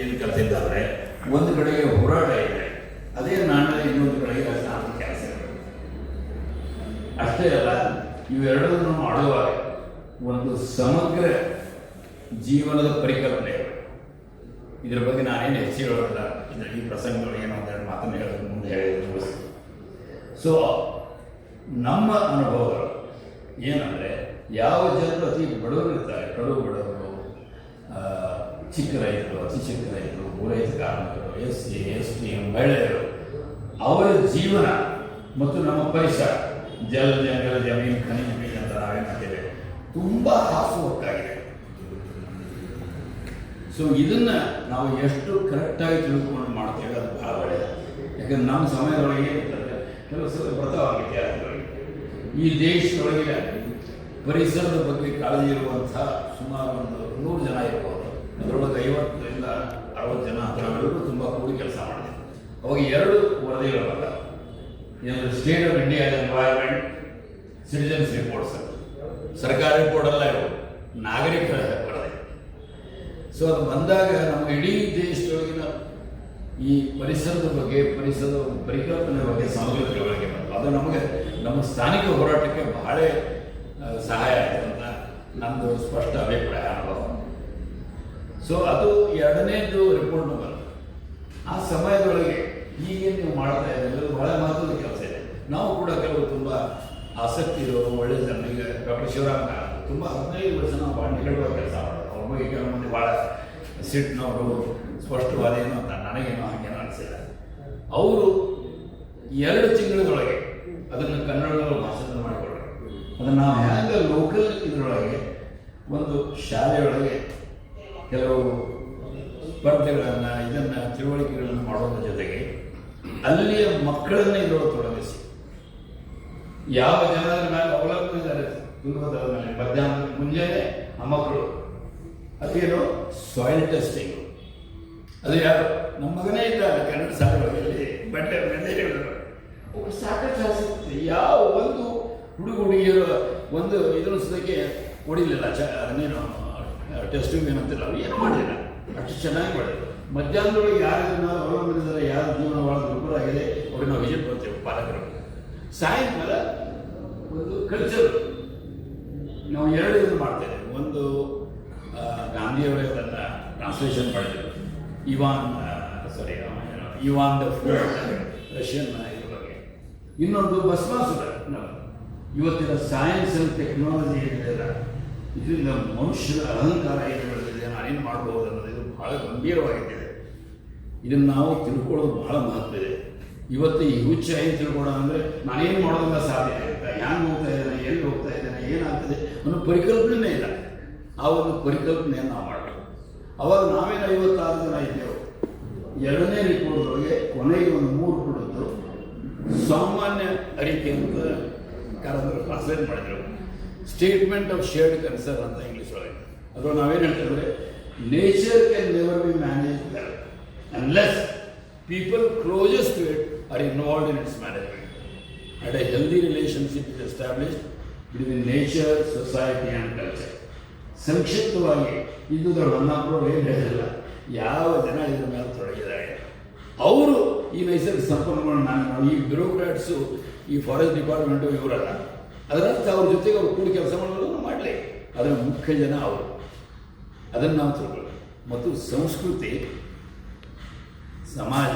ಏನು ಕಲ್ತಿದ್ದಾರೆ ಒಂದು ಕಡೆಗೆ ಹೋರಾಟ ಇದೆ. ಅದೇ ನಾಣ್ಯದ ಇನ್ನೊಂದು ಕಡೆಗೆ ಕೆಲಸ ಅಷ್ಟೇ ಅಲ್ಲ, ಇವೆರಡನ್ನು ಮಾಡುವಾಗ ಒಂದು ಸಮಗ್ರ ಜೀವನದ ಪರಿಕಲ್ಪನೆ ಇದರ ಬಗ್ಗೆ ನಾನೇನು ಹೆಚ್ಚು ಹೇಳೋದಿಲ್ಲ. ಇದರಲ್ಲಿ ಈ ಪ್ರಸಂಗಗಳು ಏನೋ ಒಂದೆರಡು ಮಾತನ್ನು ಹೇಳೋದು ಮುಂದೆ ಹೇಳಿದ್ರು ಸೊ ನಮ್ಮ ಅನುಭವಗಳು ಏನಂದರೆ, ಯಾವ ಜನರು ಅತಿ ಬಡವರು ಇರ್ತಾರೆ ಕಡು ಬಡವರು ಚಿಕ್ಕ ರೈತರು ಅತಿ ಚಿಕ್ಕ ರೈತರು ಪೂರೈತ ಕಾರ್ಮಿಕರು ಎಸ್ ಸಿ ಎಸ್ ಟಿ ಮಹಿಳೆಯರು, ಅವರ ಜೀವನ ಮತ್ತು ನಮ್ಮ ಪರಿಸರ, ಜಲ, ಜಂಗಲ, ಜಮೀನು, ಖನಿಜ ಬೀಜ ಅಂತ ನಾವೇನಂತೇವೆ ತುಂಬ ಹಾಸುಹೊಕ್ಕಾಗಿದೆ ಸೊ ಇದನ್ನ ನಾವು ಎಷ್ಟು ಕರೆಕ್ಟಾಗಿ ತಿಳ್ಕೊಂಡು ಮಾಡ್ತೇವೆ ಅದು ಬಹಳ ಒಳ್ಳೆಯದು. ಯಾಕಂದ್ರೆ ನಮ್ಮ ಸಮಯದೊಳಗೆ ಏನಿರ್ತದೆ ಕೆಲವು ಸಲ ಬರ್ತಾವೆ ಈ ದೇಶದೊಳಗೆ ಪರಿಸರದ ಬಗ್ಗೆ ಕಾಳಜಿ ಇರುವಂಥ ಸುಮಾರು ಒಂದು ನೂರು ಜನ ಇರ್ಬೋದು. ಅದರೊಳಗೆ ಐವತ್ತರಿಂದ ಅರವತ್ತು ಜನ ಅದರಲ್ಲೂ ತುಂಬ ಕೂಡಿ ಕೆಲಸ ಮಾಡಿದೆ ಅವಾಗ ಎರಡು ವರದಿಗಳು ಬಂದವು ಏನು state of India environment citizens reports ಸರ್ಕಾರಿ ರಿಪೋರ್ಟ್ ಅಲ್ಲ ಇವು ನಾಗರಿಕರ ವರದಿ. ಸೊ ಅದು ಬಂದಾಗ ನಮ್ಮ ಇಡೀ ದೇಶದೊಳಗಿನ ಈ ಪರಿಸರದ ಬಗ್ಗೆ, ಪರಿಸರದ ಪರಿಕಲ್ಪನೆ ಬಗ್ಗೆ ಸಮಗ್ರ ತಿಳುವಳಿಕೆ ಬಂತು. ಅದು ನಮಗೆ, ನಮ್ಮ ಸ್ಥಾನಿಕ ಹೋರಾಟಕ್ಕೆ ಬಹಳ ಸಹಾಯ ಆಯಿತು ಅಂತ ನಮ್ಮದು ಸ್ಪಷ್ಟ ಅಭಿಪ್ರಾಯ ಅನುಭವ. ಸೊ ಅದು ಎರಡನೇದು ರಿಪೋರ್ಟ್ ನಂಬರ್ ಆ ಸಮಯದೊಳಗೆ ಈಗೇನು ನೀವು ಮಾಡ್ತಾ ಇದ್ದೀವಿ ಬಹಳ ಮಹತ್ವದ ಕೆಲಸ ಇದೆ. ನಾವು ಕೂಡ ಕೆಲವರು ತುಂಬ ಆಸಕ್ತಿ ಇರೋರು, ಒಳ್ಳೆ ಜನ ಈಗ ಡಾಕ್ಟರ್ ಶಿವರಾಮ್ ತುಂಬ ಹದಿನೈದು ವರ್ಷ ನಾವು ಭಾಳ ಕೆಲಸ ಮಾಡೋದು ಅವ್ರ ಬಗ್ಗೆ ಕೆಲವು ಮಂದಿ ಭಾಳ ಸಿಟ್ನವರು ಸ್ಪಷ್ಟವಾದೇನು ಅಂತ ನನಗೇನು ಹಾಗೇನು ಅನಿಸಿಲ್ಲ. ಅವರು ಎರಡು ತಿಂಗಳದೊಳಗೆ ಅದನ್ನು ಕನ್ನಡದಲ್ಲಿ ಭಾಷಣ ಮಾಡಿಕೊಡ್ರಿ ಅದನ್ನು ನಾವು ಹ್ಯಾಂಗ ಲೋಕಲ್ ಇದರೊಳಗೆ ಒಂದು ಶಾಲೆಯೊಳಗೆ ಕೆಲವು ಸ್ಪರ್ಧೆಗಳನ್ನು, ಇದನ್ನು ತಿಳುವಳಿಕೆಗಳನ್ನು ಮಾಡೋದ್ರ ಜೊತೆಗೆ ಅಲ್ಲಿಯ ಮಕ್ಕಳನ್ನ ಇದರೊಳಗೆ ತೊಡಗಿಸಿ. ಯಾವ ಜನರ ಮೇಲೆ ಅವಲಂಬನೆ ಇದ್ದಾರೆ? ತುಂಗಭದ್ರದ ಮೇಲೆ ಮಧ್ಯಾಹ್ನ ಮುಂಜಾನೆ ಆ ಮಕ್ಕಳು. ಅದೇನು ಸಾಯಿಲ್ ಟೆಸ್ಟಿಂಗ್ ಅದು ಯಾರು? ನಮ್ಮ ಮಗನೇ ಇದ್ದಾರೆ ಕನ್ನಡ ಸಾಹಿತ್ಯದಲ್ಲಿ ಬಟ್ಟೆ ಅವ್ರು ಸಾಕಷ್ಟು ಆಸಕ್ತಿ. ಯಾವ ಒಂದು ಹುಡುಗ ಹುಡುಗಿಯರು ಒಂದು ಇದನ್ನು ಸದಕ್ಕೆ ಹೊಡಿಲಿಲ್ಲ. ಚ ಅದನ್ನೇನು ಟೆಸ್ಟಿಂಗ್ ಏನಂತಿಲ್ಲ. ಅವ್ರು ಏನು ಮಾಡಿಲ್ಲ ಅಷ್ಟು ಚೆನ್ನಾಗಿ ಮಾಡಿದ್ರು. ಮಧ್ಯಾಹ್ನದೊಳಗೆ ಯಾರು ಅವಲಂಬಿಸಿದರೆ ಯಾರ ಜೀವನ ಭಾಳ ದುರ್ಬಲ ಆಗಿದೆ, ಅವ್ರಿಗೆ ನಾವು ವಿಸಿಟ್ ಬರ್ತೇವೆ ಪಾಲಕರು. ಸಾಯಂಕಾಲ ಒಂದು ಕಲ್ಚರ್. ನಾವು ಎರಡು ಇದು ಮಾಡ್ತೇವೆ. ಒಂದು ಗಾಂಧಿಯವರೇ ಅದನ್ನು ಟ್ರಾನ್ಸ್ಲೇಷನ್ ಮಾಡಿದ್ರು Ivan sorry Ivan the Russian ಇದ್ರ ಬಗ್ಗೆ. ಇನ್ನೊಂದು ನಾವು ಇವತ್ತಿನ ಸೈನ್ಸ್ ಅಂಡ್ ಟೆಕ್ನಾಲಜಿ ಏನಿದೆಯಲ್ಲ ಇದರಿಂದ ಮನುಷ್ಯನ ಅಹಂಕಾರ ಏನು ಬೆಳೆದಿದೆ ನಾನೇನು ಮಾಡಬಹುದು ಅನ್ನೋದು ಇದು ಬಹಳ ಗಂಭೀರವಾಗಿದ್ದಿದೆ ಇದನ್ನು ನಾವು ತಿಳ್ಕೊಳ್ಳೋದು ಬಹಳ ಮಹತ್ವ ಇದೆ ಇವತ್ತು ಈ ಹುಚ್ಚ ಏನು ತಿಳ್ಕೊಳ್ಳೋಣ ಅಂದರೆ ನಾನೇನು ಮಾಡೋದಿಲ್ಲ ಸಾಧ್ಯ ಅಂತ ಹ್ಯಾಂಗೆ ಹೋಗ್ತಾ ಇದ್ದಾನೆ ಎಲ್ಲಿ ಹೋಗ್ತಾ ಇದ್ದಾನೆ ಏನಾಗ್ತದೆ ಅನ್ನೋ ಪರಿಕಲ್ಪನೆ ಇಲ್ಲ ಆ ಒಂದು ಪರಿಕಲ್ಪನೆಯನ್ನು ನಾವು ಮಾಡಬೇಕು ಅವಾಗ ನಾವೇನು ಐವತ್ತಾರು ಜನ ಇದ್ದೇವೆ ಎರಡನೇ ರಿಪೋರ್ಟ್ದೊಳಗೆ ಕೊನೆಗೆ ಒಂದು ಮೂರು ಕೊಡದ್ದು ಸಾಮಾನ್ಯ ಅರಿಕೆ ಅಂತ ಕಾರಂತರು ಟ್ರಾನ್ಸ್ಲೇಟ್ ಮಾಡಿದರು ಸ್ಟೇಟ್ಮೆಂಟ್ ಆಫ್ ಶೇರ್ಡ್ ಕನ್ಸರ್ನ್ ಅಂತ ಇಂಗ್ಲೀಷ್ ಒಳಗೆ. ಅಥವಾ ನಾವೇನು ಹೇಳ್ತೇವೆ nature can never be manage unless people closes to it are involve in its management and a healthy relationship is established between nature society and culture ಸಂಕ್ಷಿಪ್ತವಾಗಿ ಇದ್ದುದರ ಹೊನ್ನಾಪುರ ಏನು ಹೇಳಿಲ್ಲ ಯಾವ ಜನ ಇದ್ರ ಮೇಲೆ ತೊಡಗಿದ್ದಾರೆ. ಅವರು ಈ ನೈಸರ್ಗಿಕ ಸಂಪನ್ಮೂಲ ನಾನು ಈ ಬ್ಯೂರೋಕ್ರಾಟ್ಸು ಈ ಫಾರೆಸ್ಟ್ ಡಿಪಾರ್ಟ್ಮೆಂಟು ಇವರಲ್ಲ ಅದರರ್ಥ ಅವ್ರ ಜೊತೆಗೆ ಅವ್ರು ಕೂಡಿ ಕೆಲಸ ಮಾಡೋದನ್ನು ಮಾಡಲಿ. ಅದರ ಮುಖ್ಯ ಜನ ಅವರು. ಅದನ್ನು ನಾವು ತಿಳ್ಕೊಳ್ಳಿ ಮತ್ತು ಸಂಸ್ಕೃತಿ, ಸಮಾಜ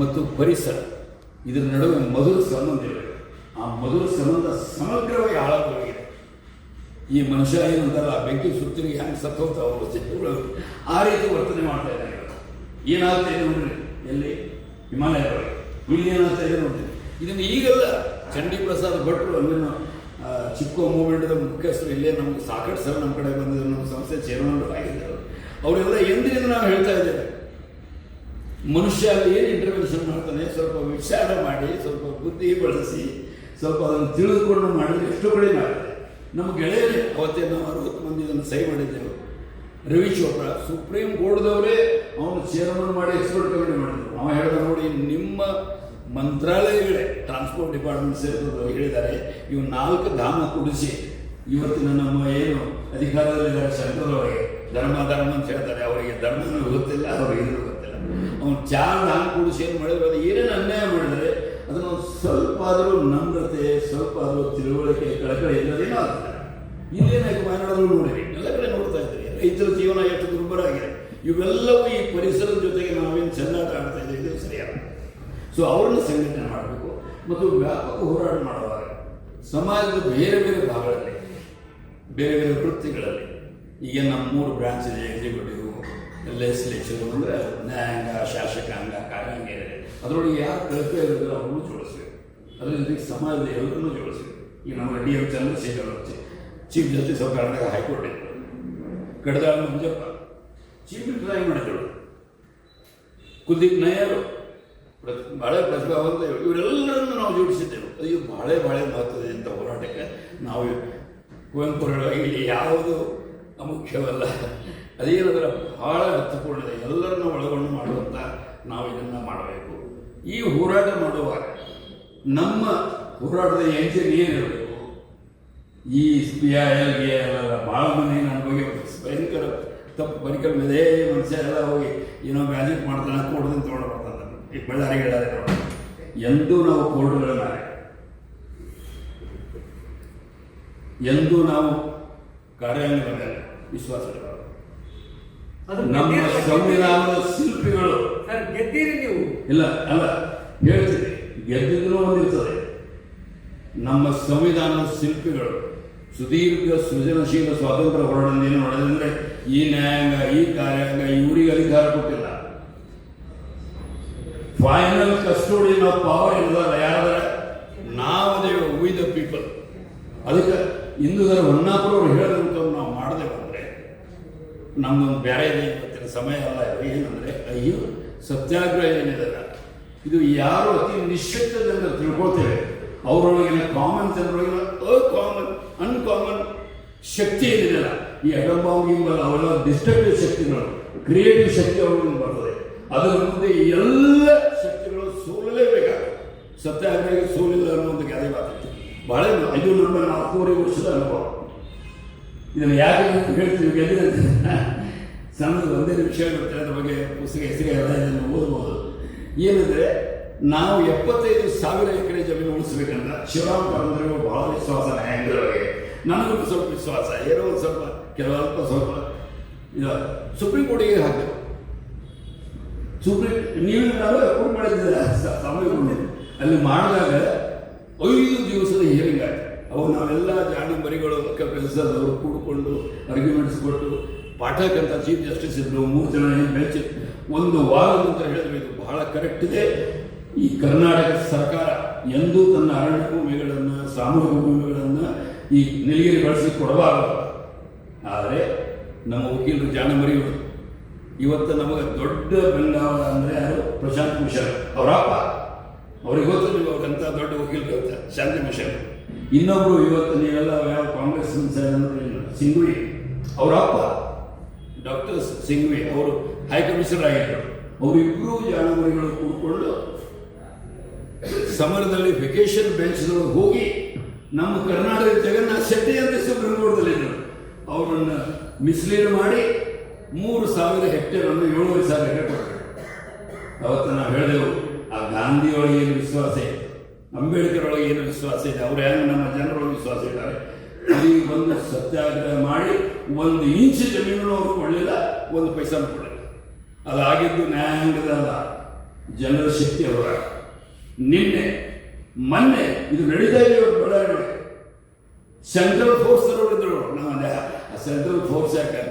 ಮತ್ತು ಪರಿಸರ, ಇದರ ನಡುವೆ ಮಧುರ ಸಂಬಂಧ ಇದೆ. ಆ ಮಧುರ ಸಂಬಂಧ ಸಮಗ್ರವಾಗಿ ಹಾಳಾಗೋಗಿದೆ ಈ ಮನುಷ್ಯ ಏನಂತಾರಲ್ಲ, ಬೆಂಕಿ ಸುತ್ತಿಗೆ ಹ್ಯಾಂಗೆ ಅವರು ಚಿತ್ರಗಳು ಆ ರೀತಿ ವರ್ತನೆ ಮಾಡ್ತಾ ಇದ್ದಾರೆ. ಏನಾಗ್ತಾ ಇದೆ ನೋಡ್ರಿ ಎಲ್ಲಿ? ಹಿಮಾಲಯ ಇಲ್ಲಿ ಏನಾಗ್ತಾ ಇದೆ ನೋಡ್ರಿ. ಇದನ್ನು ಈಗೆಲ್ಲ ಚಂಡಿ ಪ್ರಸಾದ್ ಭಟ್ರು ಅಲ್ಲಿನ ಚಿಕ್ಕ ಮೂವ್ಮೆಂಟ್ದ ಮುಖ್ಯಸ್ಥರು ಇಲ್ಲೇ ನಮ್ಗೆ ಸಾಕಷ್ಟು ಸರ್ ನಮ್ಮ ಕಡೆ ಬಂದಿದ್ರು, ನಮ್ಮ ಸಂಸ್ಥೆ ಚೇರ್ಮನ್ ಆಗಿದ್ದರು. ಅವರೆಲ್ಲ ಎಂದಿನಿಂದ ನಾವು ಹೇಳ್ತಾ ಇದ್ದೇವೆ. ಮನುಷ್ಯ ಅಲ್ಲಿ ಏನು ಇಂಟರ್ವೆನ್ಷನ್ ಮಾಡ್ತಾನೆ, ಸ್ವಲ್ಪ ವಿಚಾರ ಮಾಡಿ, ಸ್ವಲ್ಪ ಬುದ್ಧಿ ಬಳಸಿ, ಸ್ವಲ್ಪ ಅದನ್ನು ತಿಳಿದುಕೊಂಡು ಮಾಡಿದ್ರೆ ಎಷ್ಟು ಕಡಿಮೆ ಆಗುತ್ತೆ. ನಮ್ಮ ಗೆಳೆಯರೇ, ಅವತ್ತೇ ನಾವು ಅರವತ್ತು ಮಂದಿ ಇದನ್ನು ಸಹಿ ಮಾಡಿದ್ದೆವು. ರವಿ ಚೋಪ್ರಾ, ಸುಪ್ರೀಂ ಕೋರ್ಟ್ದವರೇ ಅವನು ಚೇರ್ಮನ್ ಮಾಡಿ ಎಕ್ಸ್ಪರ್ಟ್ ಕಮಿಟಿ ಮಾಡಿದ್ರು. ಅವ ಹೇಳಿದ ನೋಡಿ, ನಿಮ್ಮ ಮಂತ್ರಾಲಯಗಳೇ ಟ್ರಾನ್ಸ್ಪೋರ್ಟ್ ಡಿಪಾರ್ಟ್ಮೆಂಟ್ ಸೇರಿದವರು ಹೇಳಿದ್ದಾರೆ ಇವು ನಾಲ್ಕು ಧಾಮ ಕುಡಿಸಿ ಇವತ್ತಿನ ನಮ್ಮ ಏನು ಅಧಿಕಾರದಲ್ಲಿದ್ದಾರೆ ಶಂಕರವರಿಗೆ ಧರ್ಮ ಧರ್ಮ ಅಂತ ಹೇಳ್ತಾರೆ, ಅವರಿಗೆ ಧರ್ಮನೂ ಗೊತ್ತಿಲ್ಲ, ಅವ್ರಿಗೆ ಏನೂ ಗೊತ್ತಿಲ್ಲ. ಅವನು ಚಾರ್ ಧಾಮ ಕುಡಿಸಿ ಏನು ಮಾಡಿದ್ರು, ಅದು ಏನೇನು ಅನ್ಯಾಯ ಮಾಡಿದರೆ ಅದನ್ನು ಸ್ವಲ್ಪ ಆದರೂ ನಮ್ರತೆ ಸ್ವಲ್ಪ ಆದರೂ ತಿಳುವಳಿಕೆ, ಕಳಕಳಿ ಇಲ್ಲದೇನೋ ಆಗ್ತದೆ ಇಲ್ಲೇನಾಗಿ ಮಾತನಾಡಲು ನೋಡಿರಿ. ಎಲ್ಲ ಕಡೆ ನೋಡ್ತಾ ಇದ್ದೀರಿ. ರೈತರ ಜೀವನ ಎಷ್ಟು ದುರ್ಬರ ಆಗಿದೆ. ಇವೆಲ್ಲವೂ ಈ ಪರಿಸರದ ಜೊತೆಗೆ ನಾವೇನು ಚೆಂದಾಟ ಆಡ್ತಾ ಇದ್ದೀವಿ, ಇದು ಸರಿಯಲ್ಲ. ಸೊ ಅವರನ್ನು ಸಂಘಟನೆ ಮಾಡಬೇಕು ಮತ್ತು ವ್ಯಾಪಕ ಹೋರಾಟ ಮಾಡುವಾಗ ಸಮಾಜದ ಬೇರೆ ಬೇರೆ ಭಾಗಗಳಲ್ಲಿ, ಬೇರೆ ಬೇರೆ ವೃತ್ತಿಗಳಲ್ಲಿ, ಈಗ ನಮ್ಮ ಮೂರು ಬ್ರಾಂಚ್ ಇದೆ ಎಕ್ಸಿಕ್ಯೂಟಿವ್ ಲೆಜಿಸ್ಲೇಚರ್ ಅಂದರೆ ನ್ಯಾಯಾಂಗ, ಶಾಸಕಾಂಗ, ಕಾರ್ಯಾಂಗ ಇದೆ ಅದರೊಳಗೆ ಯಾರು ಕಲಿತಾ ಇರೋದಿಲ್ಲ ಅವ್ರನ್ನೂ ಜೋಡಿಸ್ಬೇಕು. ಅದ್ರ ಜೊತೆಗೆ ಸಮಾಜದ ಎಲ್ಲರನ್ನೂ ಜೋಡಿಸ್ಬೇಕು. ಈಗ ನಮ್ಮ ಡಿ ಎಂ ಚಂದ್ರಶೇಖರ್ ಅವರು chief justice of Karnataka high court ಇತ್ತು ಕಡದಾಳ ಮಂಜಪ್ಪ ಚೀಫ್ ಮಿನಿಸ್ಟರ್ ಮಾಡಿದ್ರು. ಕುಲ್ದೀಪ್ ನಯ್ಯರು ಬಹಳ ಪ್ರತಿಭಾವಂತ ಇವರೆಲ್ಲರನ್ನು ನಾವು ಜೋಡಿಸಿದ್ದೆವು. ಅಯ್ಯೋ ಬಹಳ ಬಹಳ ಮಹತ್ವದಿಂದ ಹೋರಾಟಕ್ಕೆ ನಾವು ಕುವೆಂಪು ಇಲ್ಲಿ ಯಾವುದು ಅಮುಖ್ಯವಲ್ಲ. ಅದೇನಂದ್ರೆ ಬಹಳ ಅರ್ಥಪೂರ್ಣ. ಎಲ್ಲರನ್ನು ಒಳಗೊಂಡು ಮಾಡುವಂಥ ನಾವು ಇದನ್ನು ಮಾಡಬೇಕು. ಈ ಹೋರಾಟ ಮಾಡುವಾಗ ನಮ್ಮ ಹೋರಾಟದ ಎಂಜಿನ್ ಏನಿರಬೇಕು? ಈ ಪಿ ಎಲ್ಲ ಭಾಳ ಮಂದಿ ನನ್ನ ಬಗ್ಗೆ ಭಯಂಕರ ತಪ್ಪು ಬರಿಕಲ್ ಮೇಲೆ ಮನುಷ್ಯ ಎಲ್ಲ ಹೋಗಿ ಏನೋ ಮ್ಯಾಜಿಕ್ ಮಾಡ್ತಾನೆ ಕೊಡ್ದು ತೊಗೊಂಡು ಈ ಬಳ್ಳಾರಿಗೆ ಹೇಳೋದೇ ನೋಡಿ ಎಂದೂ ನಾವು ಕೋರ್ಟ್ಗಳನ್ನ ಎಂದೂ ನಾವು ಕಾರ್ಯಾಂಗದ ಮೇಲೆ ವಿಶ್ವಾಸ ನಮ್ಮ ಸಂವಿಧಾನದ ಶಿಲ್ಪಿಗಳು. ಗೆದ್ದೀರಿ ನೀವು. ಇಲ್ಲ ಅಲ್ಲ ಹೇಳ್ತೀನಿ. ಗೆದ್ದಿದ್ರು ಒಂದಿರ್ತದೆ. ನಮ್ಮ ಸಂವಿಧಾನದ ಶಿಲ್ಪಿಗಳು ಸುದೀರ್ಘ ಸೃಜನಶೀಲ ಸ್ವಾತಂತ್ರ್ಯ ಹೋರಾಟದಿಂದ ಮಾಡಿದ್ರೆ ಈ ನ್ಯಾಯಾಂಗ ಈ ಕಾರ್ಯಾಂಗ ಇವರಿಗೆ ಅಧಿಕಾರ ಕೊಟ್ಟಿಲ್ಲ. ಫೈನಲ್ ಕಸ್ಟೋಡಿಯನ್ ಆಫ್ ಪವರ್ ಇಲ್ಲದಲ್ಲ ಯಾರಾದ್ರೆ? ನಾವು ದೇವ ವಿ ಪೀಪಲ್ ಅದಕ್ಕೆ ಇಂದು ಹೊನ್ನಾಪುರ ಅವ್ರು ಹೇಳಿದಂಥವ್ರು ನಾವು ಮಾಡದೆ ಬಂದರೆ ನಮ್ದೊಂದು ಬೇರೆ ಇದೆ ಇವತ್ತಿನ ಸಮಯ ಅಲ್ಲ ಏನು ಏನಂದ್ರೆ, ಅಯ್ಯೋ, ಸತ್ಯಾಗ್ರಹ ಏನಿದೆಲ್ಲ? ಇದು ಯಾರು ಅತಿ ನಿಶ್ಚಿತದಿಂದ ತಿಳ್ಕೊಳ್ತೇವೆ ಅವರೊಳಗಿನ ಕಾಮನ್ ಜನರೊಳಗಿನ ಅಕಾಮನ್ ಅನ್ಕಾಮನ್ ಶಕ್ತಿ ಏನಿದೆಯಲ್ಲ ಈ ಅವರ ಅವೆಲ್ಲ ಡಿಸ್ಟ್ರಕ್ಟಿವ್ ಶಕ್ತಿಗಳು ಕ್ರಿಯೇಟಿವ್ ಶಕ್ತಿ ಅವ್ರಿಗೆ ಬರ್ತದೆ. ಅದರ ಮುಂದೆ ಎಲ್ಲ ಶಕ್ತಿಗಳು ಸೋಲಲೇಬೇಕಾಗ್ತದೆ ಸತ್ಯಾಗ್ರಹ ಸೋಲಿಲ್ಲ ಅನ್ನುವಂಥ ಗಾದೆ ಮಾತು. ಬಹಳ ಇದು ನಮ್ಮ ನಾಲ್ಕೂವರೆ ವರ್ಷದ ಅನುಭವ. ಇದನ್ನು ಯಾಕೆ ಹೇಳ್ತೀವಿ ಗೆದ್ದಿರಂತೆ ಸಣ್ಣದು ಒಂದೇ ನಿಮಿಷ ಬರುತ್ತೆ ಅದ್ರ ಬಗ್ಗೆ ಪುಸ್ತಕ ಹೆಸರಿಗೆ ಎಲ್ಲ ಇದನ್ನು ಓದಬಹುದು ಏನಂದ್ರೆ, ನಾವು ಎಪ್ಪತ್ತೈದು ಸಾವಿರ ಎಕರೆ ಜಮೀನು ಉಳಿಸ್ಬೇಕಂತ ಶಿವರಾಮ್ ಕಾರಂತರಿಗೆ ಬಹಳ ವಿಶ್ವಾಸ ನ್ಯಾಯಾಂಗದೊಳಗೆ ನನಗೂ ಸ್ವಲ್ಪ ವಿಶ್ವಾಸ, ಏನೋ ಒಂದು ಸ್ವಲ್ಪ ಕೆಲವಲ್ಪ ಸ್ವಲ್ಪ. ಇದು ಸುಪ್ರೀಂ ಕೋರ್ಟಿಗೆ ಹಾಕಿದ್ರು ಸುಪ್ರೀಂ ನೀವು ನಾವು ಅಪ್ರೂವ್ ಮಾಡಿದ್ದೀರಾ? ಸಮಯ ಕೊಟ್ಟಿದ್ದು. ಅಲ್ಲಿ ಮಾಡಿದಾಗ ಐದು ದಿವಸದ ಹಿಯರಿಂಗ್ ಆಯ್ತು. ಅವು ನಾವೆಲ್ಲ ಜಾಣ ಮರಿಗಳು ಕೆಲಸದವರು ಕೂಡಿಕೊಂಡು ಆರ್ಗ್ಯುಮೆಂಟ್ಸ್ ಕೊಟ್ಟು ಪಾಠಕ್ಕಂತ ಚೀಫ್ ಜಸ್ಟಿಸ್ ಇದ್ರು, ಮೂರು ಜನ ಬೆಂಚ್ ಒಂದು ವಾರ ಅಂತ ಹೇಳಿದ್ರು, ಇದು ಬಹಳ ಕರೆಕ್ಟ್ ಇದೆ. ಈ ಕರ್ನಾಟಕ ಸರ್ಕಾರ ಎಂದೂ ತನ್ನ ಅರಣ್ಯ ಭೂಮಿಗಳನ್ನು, ಸಾಮೂಹಿಕ ಭೂಮಿಗಳನ್ನು ಈ ನೆಲಗಿರಿ ಬಳಸಿ ಕೊಡಬಾರದು. ಆದರೆ ನಮ್ಮ ವಕೀಲರು ಜಾಣ ಮರಿಗಳು ಇವತ್ತು ನಮಗೆ ದೊಡ್ಡ ಬೆಂಗಾವಲ ಅಂದರೆ ಯಾರು? ಪ್ರಶಾಂತ್ ಮಿಶ್ರಾ. ಅವರಪ್ಪ. ಅವ್ರಿಗೆ ಗೊತ್ತು ಅವ್ರಂತ ದೊಡ್ಡ ವಕೀಲ್ ಗೊತ್ತ? ಶಾಂತಿ ಮಿಶ್ರಾ. ಇನ್ನೊಬ್ರು ಇವತ್ತು ನೀವೆಲ್ಲ ಯಾವ ಕಾಂಗ್ರೆಸ್ ಸಿಂಗ್ವಿ. ಅವರಪ್ಪ. ಡಾಕ್ಟರ್ ಸಿಂಘ್ವಿ ಅವರು ಹೈಕಮಿಷನರ್ ಆಗಿದ್ದರು ಅವರಿಬ್ಬರು ಜಾನುವಾರಿಗಳು ಕೂತ್ಕೊಂಡು ಸಮರದಲ್ಲಿ ವೆಕೇಶನ್ ಬೆಂಚ್ಗಳು ಹೋಗಿ ನಮ್ಮ ಕರ್ನಾಟಕದ ಜಗನ್ನಾಥ ಶೆಟ್ಟಿ ಅಂತ ಸುಪ್ರೀಂ ಕೋರ್ಟ್ದಲ್ಲಿದ್ದರು ಅವರನ್ನು ಮಿಸ್ಲೀಡ್ ಮಾಡಿ ಮೂರು ಸಾವಿರ ಹೆಕ್ಟೇರ್ ಅನ್ನು ಏಳುವರೆ ಸಾವಿರ ಹೆಕ್ಟೇರ್ ಕೊಟ್ಟರು. ಅವತ್ತು ನಾವು ಹೇಳಿದೆವು, ಆ ಗಾಂಧಿಯೊಳಗೆ ಏನು ವಿಶ್ವಾಸ ಇದೆ? ಅಂಬೇಡ್ಕರ್ ಒಳಗೆ ಏನು ವಿಶ್ವಾಸ ಇದೆ? ಅವರು ಹೆಂಗೆ ನಮ್ಮ ಜನರೊಳಗೆ ವಿಶ್ವಾಸ ಇದ್ದಾರೆ. ಅಲ್ಲಿ ಬಂದು ಸತ್ಯಾಗ್ರಹ ಮಾಡಿ, ಒಂದು ಇಂಚು ಜಮೀನು ಅವ್ರು ಕೊಡಲಿಲ್ಲ, ಒಂದು ಪೈಸಾ ಕೊಡಲಿಲ್ಲ. ಅದಾಗಿದ್ದು ನ್ಯಾಯಾಂಗದಲ್ಲ ಜನರ ಶಕ್ತಿ ಅವರ. ನಿನ್ನೆ, ಮೊನ್ನೆ ಇದು ನಡೀತಾ ಇದೆ ಬಳ್ಳಾರಿ ಸೆಂಟ್ರಲ್ ಫೋರ್ಸ್ ಇದ್ರು. ನಮ್ಮ ಸೆಂಟ್ರಲ್ ಫೋರ್ಸ್ ಯಾಕೆ?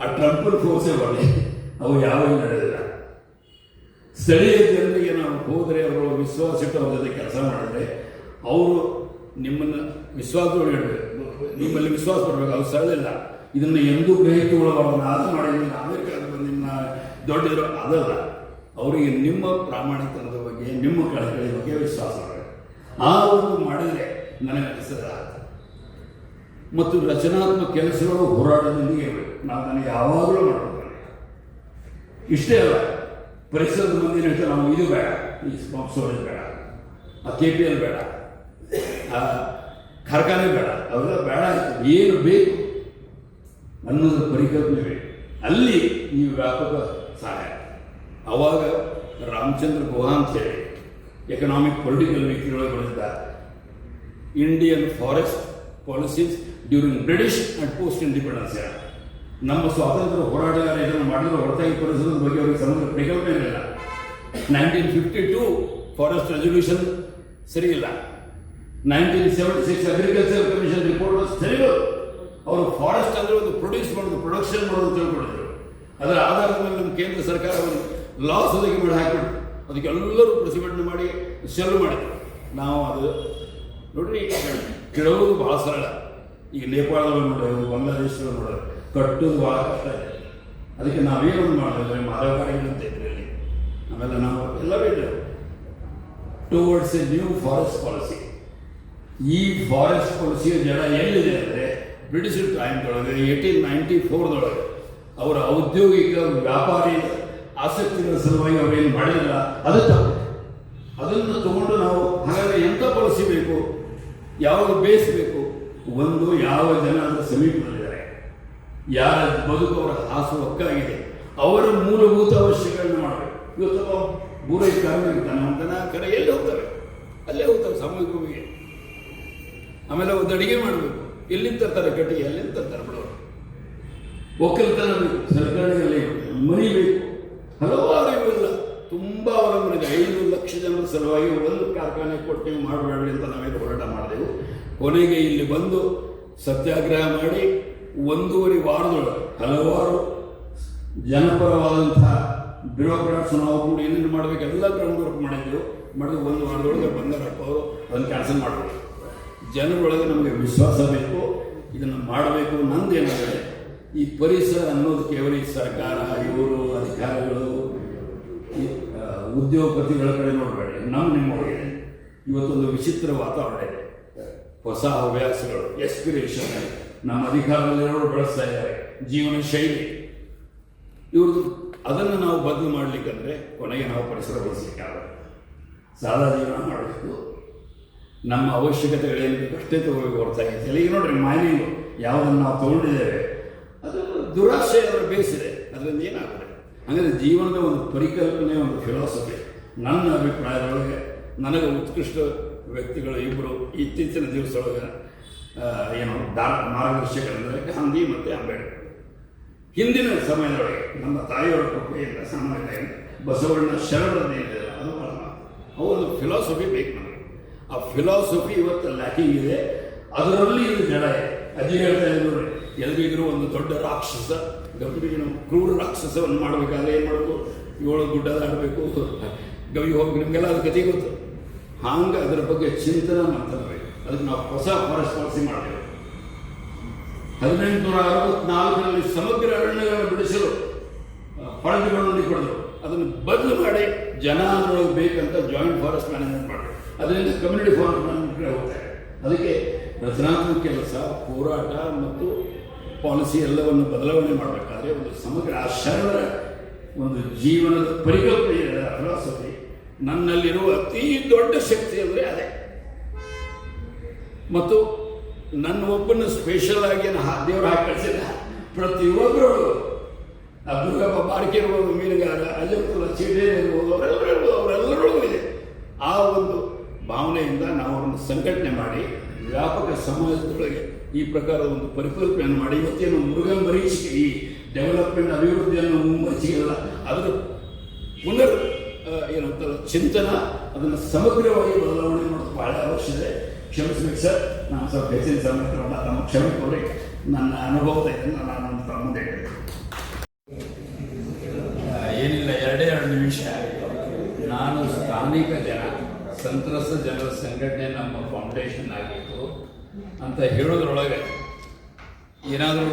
ಆ ಟ್ರಂಪಲ್ ಫೋರ್ಸೇ ಬರಲಿ ಅವು ಯಾವ ನಡೆದಿಲ್ಲ. ಸ್ಥಳೀಯ ಜನರಿಗೆ ನಾವು ಹೋದರೆ ಅವರು ವಿಶ್ವಾಸ ಇಟ್ಟು ಅವ್ರ ಕೆಲಸ ಮಾಡಿದ್ರೆ, ಅವರು ನಿಮ್ಮನ್ನು ವಿಶ್ವಾಸ ನಿಮ್ಮಲ್ಲಿ ವಿಶ್ವಾಸ ಪಡಬೇಕು ಅವ್ರು ಸರಳಿಲ್ಲ. ಇದನ್ನು ಎಂದೂ ಗ್ರಹಿತುಕೊಳ್ಳಬಾರ್ದು ನಾನು ಮಾಡಿದ್ದೀನಿ ಅಮೆರಿಕದ ನಿಮ್ಮ ದೊಡ್ಡದ್ರು ಅದಲ್ಲ. ಅವರಿಗೆ ನಿಮ್ಮ ಪ್ರಾಮಾಣಿಕತನದ ಬಗ್ಗೆ, ನಿಮ್ಮ ಕಳಕಳಿ ಬಗ್ಗೆ ವಿಶ್ವಾಸ ಆ ಒಂದು ಮಾಡಿದರೆ ನನಗೆ ಅನಿಸ್ತದ ಮತ್ತು ರಚನಾತ್ಮಕ ಕೆಲಸಗಳು ಹೋರಾಟದೊಂದಿಗೆ ಇರಬೇಕು ನಾವು ನನಗೆ ಯಾವಾಗಲೂ ಮಾಡಬೇಕು ಇಷ್ಟೇ ಅಲ್ಲ, ಪರಿಸರದ ಮಂದಿ ಹೇಳ್ತಾರೆ ನಾವು ಇದು ಬೇಡ, ಈ ಪಂಪ್ ಸ್ಟೋರೇಜ್ ಬೇಡ, ಆ ಕೆ ಪಿ ಎಲ್ ಬೇಡ, ಆ ಕಾರ್ಖಾನೆ ಬೇಡ, ಅವೆಲ್ಲ ಬೇಡ ಏನು ಬೇಕು ಅನ್ನೋದ್ರ ಪರಿಕಲ್ಪನೆ ಬೇಕು. ಅಲ್ಲಿ ಈ ವ್ಯಾಪಕ ಸಹಾಯ ಅವಾಗ ರಾಮಚಂದ್ರ ಗುಹಾ ಅಂತೇಳಿ ಎಕನಾಮಿಕ್ ಪೊಲಿಟಿಕಲ್ ವ್ಯಕ್ತಿಗಳು ಬರೆದಿದ್ದಾರೆ. Indian forest policies during British and post independence era. ನಮ್ಮ ಸ್ವಾತಂತ್ರ್ಯ ಹೋರಾಟಗಾರ ಇದನ್ನು ಮಾಡಿದ್ರು ಹೊರತಾಗಿ ಪರಿಸರದ ಬಗ್ಗೆ ಅವರಿಗೆ ಸಮಗ್ರ ಪರಿಕಲ್ಪನೆ ಇರಲಿಲ್ಲ. Nineteen fifty two forest resolution ಸರಿಯಿಲ್ಲ. Nineteen seventy six agriculture commission report ಸರಿ ಅವರು ಫಾರೆಸ್ಟ್ ಅಂದ್ರೆ ಒಂದು ಪ್ರೊಡ್ಯೂಸ್ ಮಾಡೋದು ಪ್ರೊಡಕ್ಷನ್ ಮಾಡೋದು ತಿಳ್ಕೊಂಡಿದ್ರು ಅದರ ಆಧಾರದ ಮೇಲೆ ನಮ್ಮ ಕೇಂದ್ರ ಸರ್ಕಾರ ಒಂದು ಲಾಸ್ ಒದಗಿ ಮಾಡಿ ಹಾಕಿಬಿಟ್ಟು ಅದಕ್ಕೆ ಎಲ್ಲರೂ ಪ್ರತಿಭಟನೆ ಮಾಡಿ ಶೆಲ್ ಮಾಡಿದ್ರು. ನಾವು ಅದು ನೋಡ್ರಿ ಕೆಲವರು ಭಾಳ ಸರಳ. ಈಗ ನೇಪಾಳದಲ್ಲಿ ನೋಡೋದು ಬಾಂಗ್ಲಾದೇಶದಲ್ಲಿ ನೋಡೋದು ಬಹಳ ಕಷ್ಟ ಇದೆ. ಅದಕ್ಕೆ ನಾವೇನೊಂದು ಮಾಡಿದ್ರೆ ಮಾದವಕಾರಿಗಳು ಅಂತ ಇದರಲ್ಲಿ ಆಮೇಲೆ ನಾವು ಎಲ್ಲರೂ ಇದ್ದೇವೆ. Towards a new forest policy ಈ ಫಾರೆಸ್ಟ್ ಪಾಲಿಸಿಯ ಜಡ ಎಲ್ಲಿದೆ ಅಂದರೆ ಬ್ರಿಟಿಷ್ ಟೈಮ್ದೊಳಗೆ ಏಯ್ಟೀನ್ ನೈಂಟಿ ಫೋರ್ದೊಳಗೆ ಅವರ ಔದ್ಯೋಗಿಕ ವ್ಯಾಪಾರಿ ಆಸಕ್ತಿಗಳ ಸಲುವಾಗಿ ಅವರೇನು ಮಾಡಿಲ್ಲ, ಅದು ತಪ್ಪು. ಅದನ್ನು ತಗೊಂಡು ನಾವು ಹಾಗಾದರೆ ಎಂಥ ಪಾಲಿಸಿ ಬೇಕು? ಯಾವಾಗ ಬೇಸ್ ಬೇಕು? ಒಂದು ಯಾವ ಜನ ಅದರ ಸಮೀಪದಲ್ಲಿದ್ದಾರೆ ಯಾರ ಬದುಕು ಅವರ ಹಾಸು ಹಕ್ಕಾಗಿದೆ ಅವರ ಮೂಲಭೂತ ಅವಶ್ಯಕಗಳನ್ನು ಮಾಡಬೇಕು. ಇವತ್ತು ಬೂರೈ ಕಾರ್ಮಿಕ ಧನವಂತನ ಕರೆ ಎಲ್ಲಿ ಹೋಗ್ತಾರೆ. ಅಲ್ಲೇ ಹೋಗ್ತಾರೆ, ಸಾಮೂಹಿಕ ಭೂಮಿಗೆ. ಆಮೇಲೆ ಒಂದು ಅಡಿಗೆ ಮಾಡಬೇಕು. ಎಲ್ಲಿಂದ ತರ್ತಾರೆ ಕಟ್ಟಿಗೆ ಎಲ್ಲಿಂದ ತರ್ತಾರೆ ಬಿಡೋರು ಒಕ್ಕಲ್ತನ ಸರ್ಕಾರದಲ್ಲಿ ಮರಿಬೇಕು ಹಲವಾರು ಇವೆಲ್ಲ. ತುಂಬ ಅವರ ಮನೆಗೆ ಐದು ಲಕ್ಷ ಜನರ ಸಲುವಾಗಿ ಒಂದು ಕಾರ್ಖಾನೆ ಕೊಟ್ಟು ನೀವು ಅಂತ ನಾವೇನು ಹೋರಾಟ ಮಾಡಿದೆವು. ಕೊನೆಗೆ ಇಲ್ಲಿ ಬಂದು ಸತ್ಯಾಗ್ರಹ ಮಾಡಿ ಒಂದೂವರೆ ವಾರದೊಳಗೆ ಹಲವಾರು ಜನಪರವಾದಂಥ ಬ್ಯೂರೋಕ್ರಾಟ್ಸ್ ನಾವು ಕೂಡ ಏನೇನು ಮಾಡಬೇಕು ಎಲ್ಲ ಗ್ರೌಂಡ್ ವರ್ಕ್ ಮಾಡಿದ್ರು ಮಾಡಿದ್ರು ಒಂದು ವಾರದೊಳಗೆ ಬಂಗಾರಪ್ಪ ಅವರು ಅದನ್ನು ಕ್ಯಾನ್ಸಲ್ ಮಾಡಬೇಕು ಜನರೊಳಗೆ ನಮಗೆ ವಿಶ್ವಾಸ ಬೇಕು ಇದನ್ನು ಮಾಡಬೇಕು ನಂದೇನಂದರೆ ಈ ಪರಿಸರ ಅನ್ನೋದು ಕೇವಲ ಈ ಸರ್ಕಾರ ಇವರು ಅಧಿಕಾರಿಗಳು ಈ, ಉದ್ಯೋಗಪತಿಗಳ ಕಡೆ ನೋಡಬೇಡಿ ನಮ್ಮ ನಿಮ್ಮೊಳಗೆ ಇವತ್ತೊಂದು ವಿಚಿತ್ರ ವಾತಾವರಣ ಇದೆ. ಹೊಸ ಹವ್ಯಾಸಗಳು ಎಸ್ಪಿರೇಷನ್ ನಮ್ಮ ಅಧಿಕಾರದಲ್ಲಿರೋರು ಬೆಳೆಸ್ತಾ ಇದ್ದಾರೆ. ಜೀವನ ಶೈಲಿ. ಇವ್ರದ್ದು ಅದನ್ನು ನಾವು ಬದಲು ಮಾಡಲಿಕ್ಕಂದ್ರೆ ಕೊನೆಗೆ ನಾವು ಪರಿಸರ ಬಳಸಲಿಕ್ಕಾಗಲ್ಲ. ಸಾದಾ ಜೀವನ ಮಾಡಬೇಕು ನಮ್ಮ ಅವಶ್ಯಕತೆಗಳೇನು ಅಷ್ಟೇ ತಗೋಬೇಕು ಹೊರತಾಗಿ ಈಗ ನೋಡ್ರಿ, ಮೈನಿಂಗ್ ಯಾವುದನ್ನು ನಾವು ತಗೊಂಡಿದ್ದೇವೆ. ಅದು ದುರಾಶೆ ಅದರ ಬೇಸಿದೆ. ಅದರಿಂದ ಏನಾಗುತ್ತೆ? ಹಾಗಾದರೆ ಜೀವನದ ಒಂದು ಪರಿಕಲ್ಪನೆ, ಒಂದು ಫಿಲಾಸಫಿ ನನ್ನ ಅಭಿಪ್ರಾಯದೊಳಗೆ ನನಗೆ ಉತ್ಕೃಷ್ಟ ವ್ಯಕ್ತಿಗಳು ಇಬ್ಬರು ಇತ್ತೀಚಿನ ದಿವಸದೊಳಗೆ ಏನು ದಾ ಮಾರ್ಗದರ್ಶಕರೆಂದರೆ ಗಾಂಧಿ ಮತ್ತು ಅಂಬೇಡ್ಕರ್. ಹಿಂದಿನ ಸಮಯದೊಳಗೆ ನಮ್ಮ ತಾಯಿಯವರ ಕೃಪೆಯಿಂದ ಸಾಮಾನ್ಯ ಬಸವಣ್ಣ ಶರಣ ಅದು ಬಹಳ ಅವು ಫಿಲಾಸಫಿ ಬೇಕು ನಮಗೆ. ಆ ಫಿಲಾಸಫಿ ಇವತ್ತು ಲ್ಯಾಕಿಂಗ್ ಇದೆ. ಅದರಲ್ಲಿ ಇದು ಜಡ ಇದೆ. ಅಜ್ಜಿ ಹೇಳ್ತಾ ಇದ್ರು ಒಂದು ದೊಡ್ಡ ರಾಕ್ಷಸ ಗಂಭೀರ ಕ್ರೂರ ರಾಕ್ಷಸವನ್ನು ಮಾಡಬೇಕಾದ್ರೆ ಏನು ಮಾಡಬೇಕು? ಏಳು ಗುಡ್ಡದಾಡಬೇಕು ಗವಿ ಹೋಗಿ ನಿಮಗೆಲ್ಲ ಅದು ಕತೆ ಗೊತ್ತು. ಹಾಂಗೆ ಅದರ ಬಗ್ಗೆ ಚಿಂತನೆ ಮಾಡ್ತಾರೆ. ಅದಕ್ಕೆ ನಾವು ಹೊಸ ಫಾರೆಸ್ಟ್ ಪಾಲಿಸಿ ಮಾಡಬೇಕು. ಹದಿನೆಂಟುನೂರ ಅರವತ್ನಾಲ್ಕರಲ್ಲಿ ಸಮಗ್ರ ಅರಣ್ಯಗಳನ್ನು ಬಿಡಿಸಲು ಫಂಡ್ಗಳನ್ನು ಕೊಡಲು ಅದನ್ನು ಬದಲು ಮಾಡಿ ಜನ ಅನ್ನೋದು ಬೇಕಂತ ಜಾಯಿಂಟ್ ಫಾರೆಸ್ಟ್ ಮ್ಯಾನೇಜ್ಮೆಂಟ್ ಮಾಡಿ ಅದರಿಂದ ಕಮ್ಯುನಿಟಿ ಫಾರೆಸ್ಟ್ ಮ್ಯಾನೇಜ್ಮೆಂಟ್ ಹೋಗ್ತಾರೆ ಅದಕ್ಕೆ ರಚನಾತ್ಮಕ ಕೆಲಸ ಹೋರಾಟ ಮತ್ತು ಪಾಲಿಸಿ ಎಲ್ಲವನ್ನು ಬದಲಾವಣೆ ಮಾಡಬೇಕಾದ್ರೆ ಒಂದು ಸಮಗ್ರ ಆ ಒಂದು ಜೀವನದ ಪರಿಕಲ್ಪನೆ ಫಿಲಾಸಫಿ ನನ್ನಲ್ಲಿರುವ ಅತಿ ದೊಡ್ಡ ಶಕ್ತಿ ಅಂದರೆ ಅದೇ. ಮತ್ತು ನನ್ನ ಒಬ್ಬನ ಸ್ಪೆಷಲ್ ಆಗಿ ದೇವ್ರು ಕಳಿಸಿಲ್ಲ ಪ್ರತಿಯೊಬ್ಬರು ದುರ್ಗಪ್ಪ ಇರ್ಬೋದು ಮೀನುಗಾರ, ಅಜಂಪುರ ಚೀಟೆ ಇರ್ಬೋದು ಅವರೆಲ್ಲರೂ ಇದೆ ಆ ಒಂದು ಭಾವನೆಯಿಂದ ನಾವು ಅವರನ್ನು ಸಂಘಟನೆ ಮಾಡಿ ವ್ಯಾಪಕ ಸಮಾಜದೊಳಗೆ ಈ ಪ್ರಕಾರ ಒಂದು ಪರಿಕಲ್ಪನೆಯನ್ನು ಮಾಡಿ. ಇವತ್ತೇನು ಮುರುಗನ್ ಮರೀಚಿಕೆ ಈ ಡೆವಲಪ್ಮೆಂಟ್ ಅಭಿವೃದ್ಧಿಯನ್ನು ಮುಂಬಚ್ಚಿಗೆಲ್ಲ ಅದರ ಪುನರ್ ಏನಂತಾರ ಚಿಂತನ, ಅದನ್ನು ಸಮಗ್ರವಾಗಿ ಬದಲಾವಣೆ ಮಾಡೋದು ಬಹಳ ಅವಶ್ಯಕತೆ. ಕ್ಷಮಿಸ್ಬೇಕು ಸರ್ ನಾನು ಸ್ವಲ್ಪ ಹೆಚ್ಚಿನ ಸಮಯ ತಗೊಂಡ ತಮ್ಮ ಕ್ಷಮೆ ಕೊಡಿ ನನ್ನ ಅನುಭವದ ಇದನ್ನು ನಾನು ತಮ್ಮ ಮುಂದೆ ಏನಿಲ್ಲ, ಎರಡೇ ಎರಡು ನಿಮಿಷ ನಾನು ಸ್ಥಾನಿಕ ಜನ, ಸಂತ್ರಸ್ತ ಜನರ ಸಂಘಟನೆ ನಮ್ಮ ಫೌಂಡೇಶನ್ ಆಗಿತ್ತು. ಅಂತ ಹೇಳೋದ್ರೊಳಗೆ ಏನಾದರೂ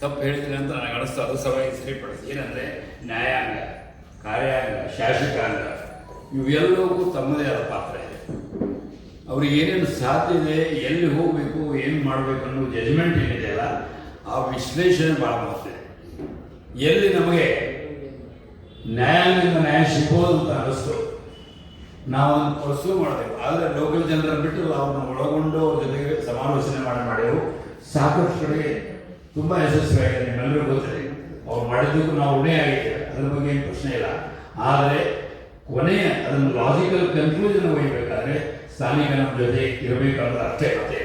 ತಪ್ಪು ಹೇಳಿದ್ರೆ ಅಂತ ನನಗೆ ಅನಿಸ್ತು. ಅದು ಸಲುವಾಗಿ ಸರಿಪಡಿಸಿ. ಏನಂದರೆ, ನ್ಯಾಯಾಂಗ, ಕಾರ್ಯಾಂಗ, ಶಾಸಕಾಂಗ, ಇವೆಲ್ಲವೂ ತಮ್ಮದೇ ಆದ ಪಾತ್ರ. ಇದೆ ಅವ್ರಿಗೆ ಏನೇನು ಸಾಧ್ಯ ಇದೆ, ಎಲ್ಲಿ ಹೋಗಬೇಕು, ಏನು ಮಾಡಬೇಕು ಅನ್ನೋ ಜಜ್ಮೆಂಟ್ ಏನಿದೆಯಲ್ಲ ಆ ವಿಶ್ಲೇಷಣೆ ಭಾಳ ಮಹತ್ವ ಎಲ್ಲಿ ನಮಗೆ ನ್ಯಾಯಾಂಗದಿಂದ ನ್ಯಾಯ ಸಿಗ್ಬೋದು ಅಂತ ಅನಿಸ್ತು ನಾವು ಅದನ್ನು ಪರ್ಸ್ಯೂ ಮಾಡಬೇಕು. ಆದರೆ ಲೋಕಲ್ ಜನರನ್ನು ಬಿಟ್ಟು ಅವ್ರನ್ನ ಒಳಗೊಂಡು ಅವ್ರ ಜೊತೆಗೆ ಸಮಾಲೋಚನೆ ಮಾಡಿ ಮಾಡಿದೆವು ಸಾಕಷ್ಟು ಕಡೆಗೆ ತುಂಬ ಯಶಸ್ವಿಯಾಗಿದೆ. ನಿಮ್ಮೆಲ್ಲರಿಗೂ ಗೊತ್ತಿದೆ. ಅವ್ರು ಮಾಡಿದ್ದಕ್ಕೂ ನಾವು ಉಣೆ ಆಗಿದೆ ಅದ್ರ ಬಗ್ಗೆ ಏನು ಪ್ರಶ್ನೆ ಇಲ್ಲ. ಆದರೆ ಕೊನೆಯ ಅದನ್ನು ಲಾಜಿಕಲ್ ಕನ್ಕ್ಲೂಷನ್ ಒಯ್ಯಬೇಕಾದ್ರೆ ಸ್ಥಾನಿಕ ನಮ್ಮ ಜೊತೆ ಇರಬೇಕಾದ ಅಷ್ಟೇ ಮತ್ತೆ